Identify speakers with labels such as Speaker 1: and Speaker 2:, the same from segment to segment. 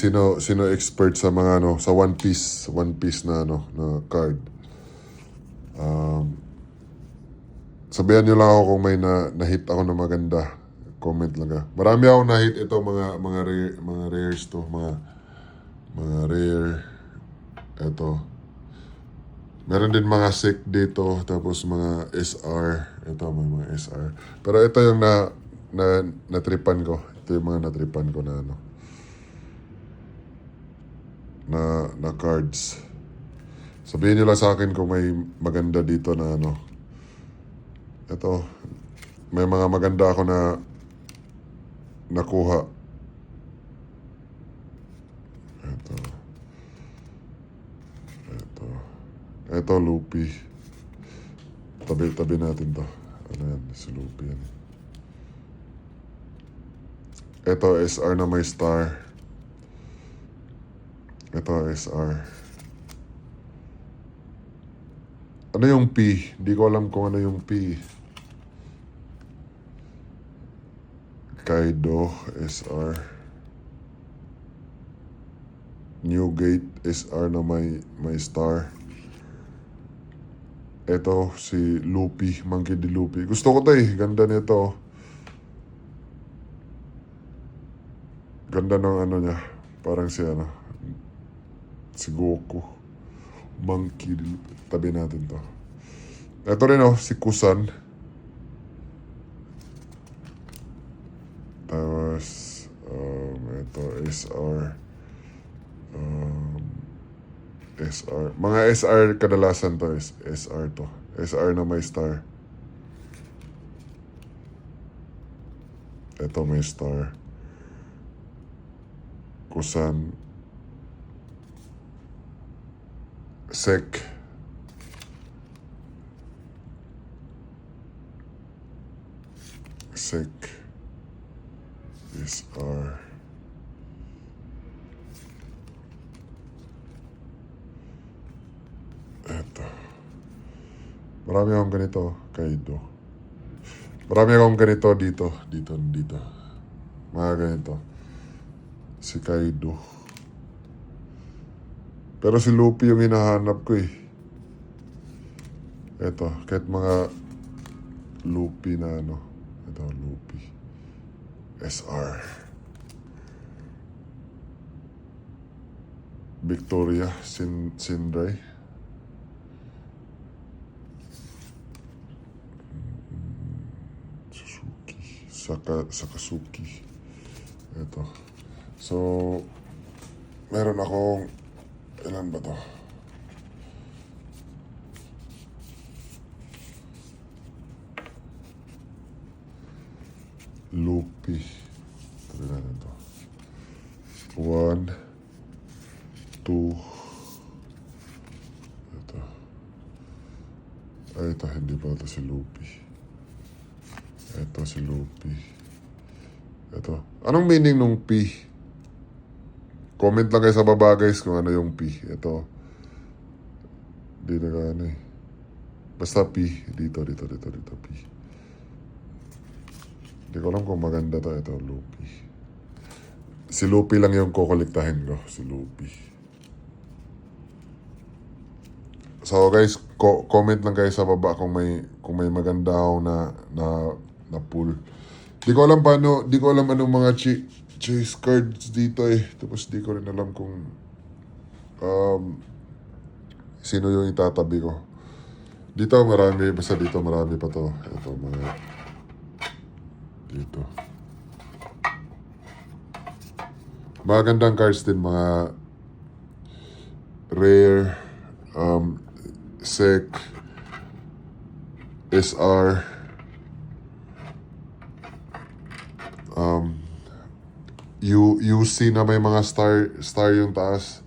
Speaker 1: sino sino expert sa mga ano sa One Piece, One Piece na ano na card. Um, sabihan niyo lang ako kung may na, na-hit ako na maganda. Comment lang ka. Marami ako na-hit ito mga mga rare, mga rares to, mga mga rare ito. Meron din mga sick dito, tapos mga SR. Ito, may mga SR. Pero ito yung na, na, natripan ko. Ito yung mga natripan ko na ano. Na, na cards. Sabihin nyo lang sa akin kung may maganda dito na ano. Ito, may mga maganda ako na nakuha. Ito. Ito. Ito, Lupi. Tabi-tabi natin to. Ano yan? Si Lupi yan. Ito, SR na may star. Ito, SR. Ano yung P? Hindi ko alam kung ano yung P. Kaido, SR. Newgate, SR na may, may star. Ito, si Lupi, Monkey D. Lupi. Gusto ko to eh. Ganda nito. Ganda ng ano niya. Parang si ano. Si Goku. Monkey. Tabi natin to. Ito rin oh, si Kusan. Tapos, um, ito, SR. Um, SR. Mga SR kadalasan to is SR to. SR na may star. Ito may star. Kusan. Sek. Sek. SR. Eto. Marami akong ganito, Kaido. Marami akong ganito dito, dito, dito. Mga ganito. Si Kaido. Pero si Luffy yung hinahanap ko eh. Eto, kahit mga Luffy na ano. Ito, Luffy. SR. Victoria Sin Sindray. Suzuki. Saka, Sakasuki. Ito. So, meron akong, ilan ba to? Lupi. Tabi natin to. One. Two. Ito. Ay, ito. Hindi pa ito si Lupi. Ito si Lupi. Ito. Anong meaning nung P? Comment lang kayo sa baba guys kung ano yung P. Ito. Hindi na ano eh. Basta P. Dito, dito, dito, dito. P. Hindi ko alam kung maganda to. Ito, Lupi. Si Lupi lang yung kukolektahin ko. Si Lupi. So guys, ko- comment lang kayo sa baba kung may kung may maganda na na na pool. Di ko alam paano, di ko alam anong mga chi- chase cards dito eh. Tapos di ko rin alam kung um, sino yung itatabi ko. Dito marami, basta dito marami pa to. Ito mga dito. Magandang cards din mga rare um, sec SR um, U, UC na may mga star star yung taas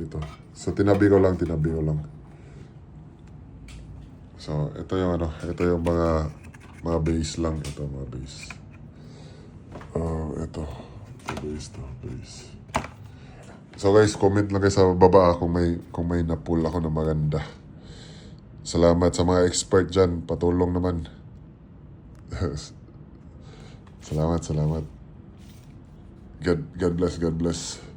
Speaker 1: dito. So tinabi ko lang, tinabi ko lang. So ito yung ano, ito yung mga mga base lang ito mga base. Uh, ito, ito base to, base. So guys, comment lang kayo sa baba kung may kung may na-pull ako na maganda. Salamat sa mga expert dyan. Patulong naman. salamat, salamat. God, God bless, God bless.